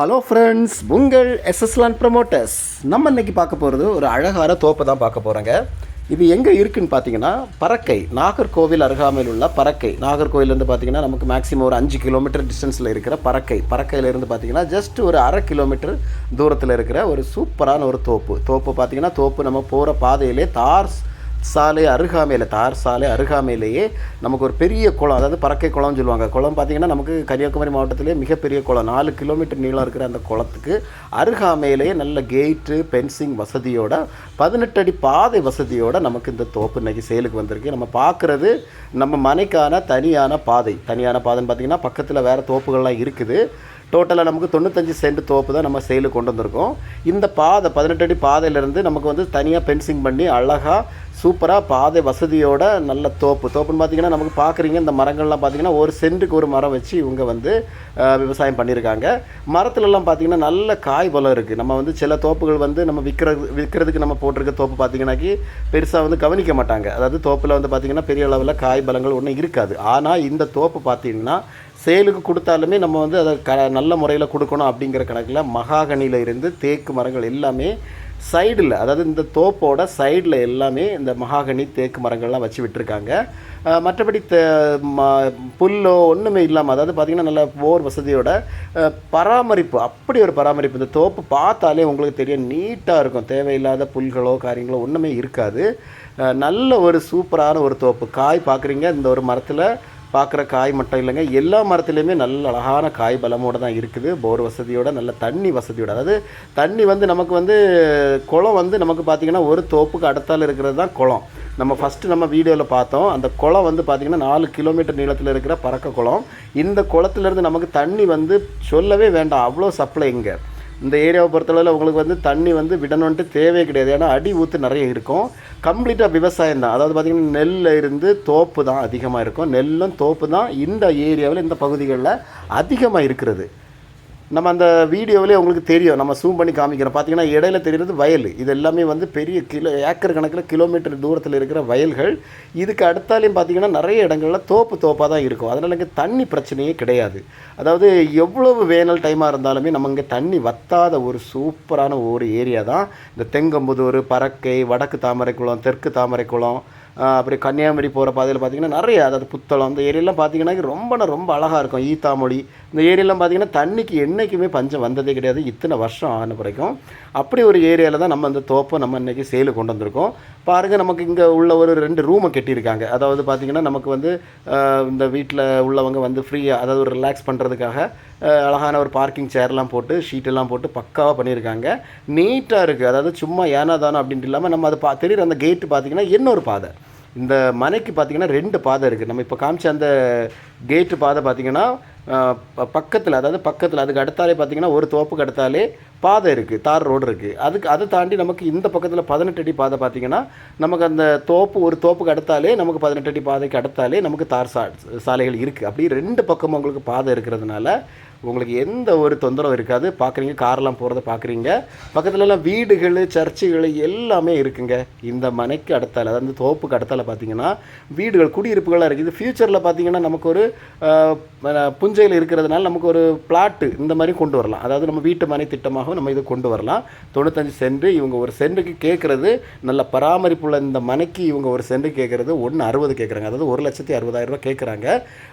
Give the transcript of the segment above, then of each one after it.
Hello friends உங்கள் எஸ்எஸ்லான் promoters நம்ம இன்றைக்கி பார்க்க போகிறது ஒரு அழகான தோப்பை தான் பார்க்க போகிறோங்க இது எங்கே இருக்குன்னு பார்த்தீங்கன்னா பறக்கை. நாகர்கோவில் அருகாமையில் உள்ள பறக்கை. நாகர்கோவிலேருந்து பார்த்தீங்கன்னா நமக்கு மேக்ஸிமம் ஒரு அஞ்சு கிலோமீட்டர் டிஸ்டன்ஸில் இருக்கிற பறக்கை. பறக்கையிலேருந்து பார்த்தீங்கன்னா ஜஸ்ட் ஒரு அரை கிலோமீட்டர் தூரத்தில் இருக்கிற ஒரு சூப்பரான ஒரு தோப்பு. தோப்பு பார்த்தீங்கன்னா தோப்பு நம்ம போகிற பாதையிலே தார் சாலை அருகாமையில் தார் சாலை அருகாமையிலேயே நமக்கு ஒரு பெரிய குளம் அதாவது பறக்கை குளம்னு சொல்லுவாங்க. குளம் பார்த்திங்கன்னா நமக்கு கன்னியாகுமரி மாவட்டத்திலே மிகப்பெரிய குளம். நாலு கிலோமீட்டர் நீளம் இருக்கிற அந்த குளத்துக்கு அருகாமையிலேயே நல்ல கேட்டு பென்சிங் வசதியோட பதினெட்டு அடி பாதை வசதியோட நமக்கு இந்த தோப்பு இன்றைக்கி சேலுக்கு வந்திருக்கு. நம்ம பார்க்குறது நம்ம மனைக்கான தனியான பாதை. தனியான பாதைன்னு பார்த்திங்கன்னா பக்கத்தில் வேறு தோப்புகள்லாம் இருக்குது. டோட்டலாக நமக்கு தொண்ணூத்தஞ்சு சென்ட் தோப்பு தான் நம்ம சேலுக்கு கொண்டு வந்திருக்கோம். இந்த பாதை பதினெட்டு அடி பாதையிலேருந்து நமக்கு வந்து தனியாக பென்சிங் பண்ணி அழகாக சூப்பராக பாதை வசதியோட நல்ல தோப்பு. தோப்புன்னு பார்த்தீங்கன்னா நமக்கு பார்க்குறீங்க இந்த மரங்கள்லாம் பார்த்தீங்கன்னா ஒரு சென்ட்டுக்கு ஒரு மரம் வச்சு இவங்க வந்து விவசாயம் பண்ணியிருக்காங்க மரத்துலலாம் பார்த்தீங்கன்னா நல்ல காய் பலம் இருக்குது நம்ம வந்து சில தோப்புகள் வந்து நம்ம விற்கிறது விற்கிறதுக்கு நம்ம போட்டிருக்க தோப்பு பார்த்தீங்கன்னாக்கி பெருசாக வந்து கவனிக்க மாட்டாங்க. அதாவது தோப்பில் வந்து பார்த்தீங்கன்னா பெரிய அளவில் காய் பலங்கள் ஒன்றும் இருக்காது. ஆனால் இந்த தோப்பு பார்த்தீங்கன்னா சேலுக்கு கொடுத்தாலுமே நம்ம வந்து அதை க நல்ல முறையில் கொடுக்கணும் அப்படிங்கிற கணக்கில் மகாகனியில் இருந்து தேக்கு மரங்கள் எல்லாமே சைடில் அதாவது இந்த தோப்போட சைடில் எல்லாமே இந்த மகாகனி தேக்கு மரங்கள்லாம் வச்சு விட்டுருக்காங்க. மற்றபடி தே ம புல்லோ ஒன்றுமே இல்லாமல் அதாவது பார்த்திங்கன்னா நல்ல போர் வசதியோட பராமரிப்பு அப்படி ஒரு பராமரிப்பு. இந்த தோப்பு பார்த்தாலே உங்களுக்கு தெரியும் நீட்டாக இருக்கும். தேவையில்லாத புல்களோ காரியங்களோ ஒன்றுமே இருக்காது. நல்ல ஒரு சூப்பரான ஒரு தோப்பு. காய் பார்க்குறீங்க இந்த ஒரு மரத்தில் பார்க்குற காய் மட்டும் இல்லைங்க. எல்லா மரத்துலேயுமே நல்ல அழகான காய் பலமோடு தான் இருக்குது. போர் வசதியோட நல்ல தண்ணி வசதியோட. அதாவது தண்ணி வந்து நமக்கு வந்து குளம் வந்து நமக்கு பார்த்திங்கன்னா ஒரு தோப்புக்கு அடுத்தால் இருக்கிறது தான் குளம். நம்ம ஃபஸ்ட்டு நம்ம வீடியோவில் பார்த்தோம். அந்த குளம் வந்து பார்த்திங்கன்னா நாலு கிலோமீட்டர் நீளத்தில் இருக்கிற பறக்க குளம். இந்த குளத்துலேருந்து நமக்கு தண்ணி வந்து சொல்லவே வேண்டாம். அவ்வளோ சப்ளை இங்கே. இந்த ஏரியாவை பொறுத்தளவில் உங்களுக்கு வந்து தண்ணி வந்து விடணுன்ட்டு தேவையே கிடையாது. ஏன்னா அடி ஊற்று நிறைய இருக்கும். கம்ப்ளீட்டாக விவசாயம் தான். அதாவது பார்த்திங்கன்னா நெல்லில் இருந்து தோப்பு தான் அதிகமாக இருக்கும். நெல்லும் தோப்பு தான் இந்த ஏரியாவில் இந்த பகுதிகளில் அதிகமாக இருக்கிறது. நம்ம அந்த வீடியோவிலே உங்களுக்கு தெரியும். நம்ம சூம் பண்ணி காமிக்கிறோம். பார்த்தீங்கன்னா இடையில தெரிகிறது வயல். இது எல்லாமே வந்து பெரிய கிலோ ஏக்கர் கணக்கில் கிலோமீட்டர் தூரத்தில் இருக்கிற வயல்கள். இதுக்கு அடுத்தாலையும் பார்த்தீங்கன்னா நிறைய இடங்களில் தோப்பு தோப்பாக தான் இருக்கும். அதனால் இங்கே தண்ணி பிரச்சனையே கிடையாது. அதாவது எவ்வளவு வேனல் டைமாக இருந்தாலுமே நம்ம இங்கே தண்ணி வத்தாத ஒரு சூப்பரான ஒரு ஏரியா தான். இந்த தெங்கம்புதூர் பறக்கை வடக்கு தாமரைக்குளம் தெற்கு தாமரைக்குளம் அப்படி கன்னியாகுமரி போகிற பாதையில் பார்த்தீங்கன்னா நிறைய அதாவது புத்தளம் அந்த ஏரியெல்லாம் பார்த்திங்கன்னா ரொம்ப ரொம்ப அழகாக இருக்கும். ஈத்தாமொழி இந்த ஏரியெல்லாம் பார்த்தீங்கன்னா தண்ணிக்கு என்றைக்குமே பஞ்சம் வந்ததே கிடையாது. இத்தனை வருஷம் ஆன வரைக்கும் அப்படி ஒரு ஏரியாவில் தான் நம்ம அந்த தோப்பை நம்ம இன்றைக்கி சேலு கொண்டு வந்திருக்கோம். பாருங்கள் நமக்கு இங்கே உள்ள ஒரு ரெண்டு ரூமை கட்டியிருக்காங்க. அதாவது பார்த்திங்கன்னா நமக்கு வந்து இந்த வீட்டில் உள்ளவங்க வந்து ஃப்ரீயாக அதாவது ஒரு ரிலாக்ஸ் பண்ணுறதுக்காக அழகான ஒரு பார்க்கிங் சேர்லாம் போட்டு ஷீட்டெல்லாம் போட்டு பக்காவாக பண்ணியிருக்காங்க. நீட்டாக இருக்குது அதாவது சும்மா ஏனா தானோ அப்படின்ட்டு இல்லாமல் நம்ம அது பா தெரியுற அந்த கேட்டு பார்த்திங்கன்னா இன்னொரு பாதை. இந்த மனைக்கு பார்த்தீங்கன்னா ரெண்டு பாதை இருக்குது நம்ம இப்போ காமிச்ச அந்த கேட்டு பாதை பார்த்தீங்கன்னா பக்கத்தில் அதாவது பக்கத்தில் அதுக்கு அடுத்தாலே பார்த்தீங்கன்னா ஒரு தோப்புக்கு அடுத்தாலே பாதை இருக்குது தார் ரோடு இருக்குது அதுக்கு அதை தாண்டி நமக்கு இந்த பக்கத்தில் பதினெட்டு அடி பாதை பார்த்தீங்கன்னா நமக்கு அந்த தோப்பு ஒரு தோப்புக்கு அடுத்தாலே நமக்கு பதினெட்டு அடி பாதைக்கு அடுத்தாலே நமக்கு தார் சா சாலைகள் இருக்குது அப்படி ரெண்டு பக்கமும் உங்களுக்கு பாதை இருக்கிறதுனால உங்களுக்கு எந்த ஒரு தொந்தரவும் இருக்காது. பார்க்குறீங்க கார்லாம் போகிறத பார்க்குறீங்க. பக்கத்துலலாம் வீடுகள் சர்ச்சுகள் எல்லாமே இருக்குங்க. இந்த மனைக்கு அடுத்தால் அதாவது தோப்புக்கு அடுத்தால பார்த்தீங்கன்னா வீடுகள் குடியிருப்புகளாக இருக்குது. ஃப்யூச்சரில் பார்த்தீங்கன்னா நமக்கு ஒரு புஞ்சையில் இருக்கிறதுனால நமக்கு ஒரு பிளாட்டு இந்த மாதிரி கொண்டு வரலாம். அதாவது நம்ம வீட்டு மனை திட்டமாகவும் நம்ம இது கொண்டு வரலாம். தொண்ணூத்தஞ்சு சென்ட் இவங்க ஒரு சென்ட்டுக்கு கேட்குறது நல்ல பராமரிப்புள்ள இந்த மனைக்கு இவங்க ஒரு சென்ட் கேட்குறது ஒன்று அறுபது கேட்குறாங்க. அதாவது ஒரு லட்சத்தி அறுபதாயிரம் ரூபாய் கேட்குறாங்க.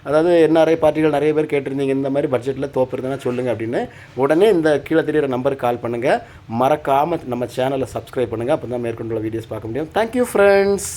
அதாவது என்ஆர்ஐ பார்ட்டிகள் நிறைய பேர் கேட்டிருந்தீங்க இந்த மாதிரி பட்ஜெட்டில் தோப்பு இருந்ததுன்னா சொல்லுங்கள் அப்படின்னு. உடனே இந்த கீழே தெரியிற நம்பருக்கு கால் பண்ணுங்கள் மறக்காமல் நம்ம சேனலை சப்ஸ்கிரைப் பண்ணுங்கள் அப்போ தான் மேற்கொண்டுள்ள வீடியோஸ் பார்க்க முடியும். Thank you friends